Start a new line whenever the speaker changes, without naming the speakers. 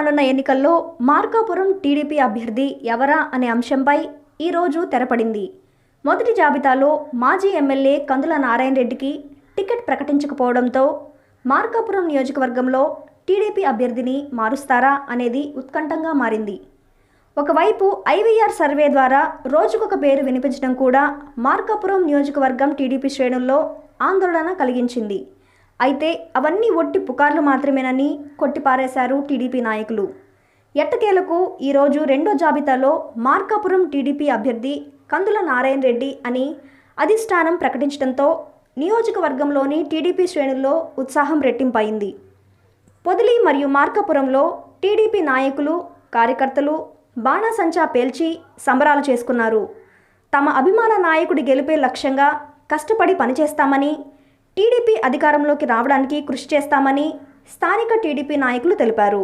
రానున్న ఎన్నికల్లో మార్కాపురం టీడీపీ అభ్యర్థి ఎవరా అనే అంశంపై ఈరోజు తెరపడింది. మొదటి జాబితాలో మాజీ ఎమ్మెల్యే కందుల నారాయణ రెడ్డికి టికెట్ ప్రకటించకపోవడంతో మార్కాపురం నియోజకవర్గంలో టీడీపీ అభ్యర్థిని మారుస్తారా అనేది ఉత్కంఠంగా మారింది. ఒకవైపు ఐవీఆర్ సర్వే ద్వారా రోజుకొక పేరు వినిపించడం కూడా మార్కాపురం నియోజకవర్గం టీడీపీ శ్రేణుల్లో ఆందోళన కలిగించింది. అయితే అవన్నీ ఒట్టి పుకార్లు మాత్రమేనని కొట్టిపారేశారు టీడీపీ నాయకులు. ఎట్టకేలకు ఈరోజు రెండో జాబితాలో మార్కాపురం టీడీపీ అభ్యర్థి కందుల నారాయణ రెడ్డి అని అధిష్టానం ప్రకటించడంతో నియోజకవర్గంలోని టీడీపీ శ్రేణుల్లో ఉత్సాహం రెట్టింపయింది పొదిలి మరియు మార్కాపురంలో టీడీపీ నాయకులు కార్యకర్తలు బాణాసంచా పేల్చి సంబరాలు చేసుకున్నారు. తమ అభిమాన నాయకుడి గెలిపే లక్ష్యంగా కష్టపడి పనిచేస్తామని టీడీపీ అధికారంలోకి రావడానికి కృషి చేస్తామని స్థానిక టీడీపీ నాయకులు తెలిపారు.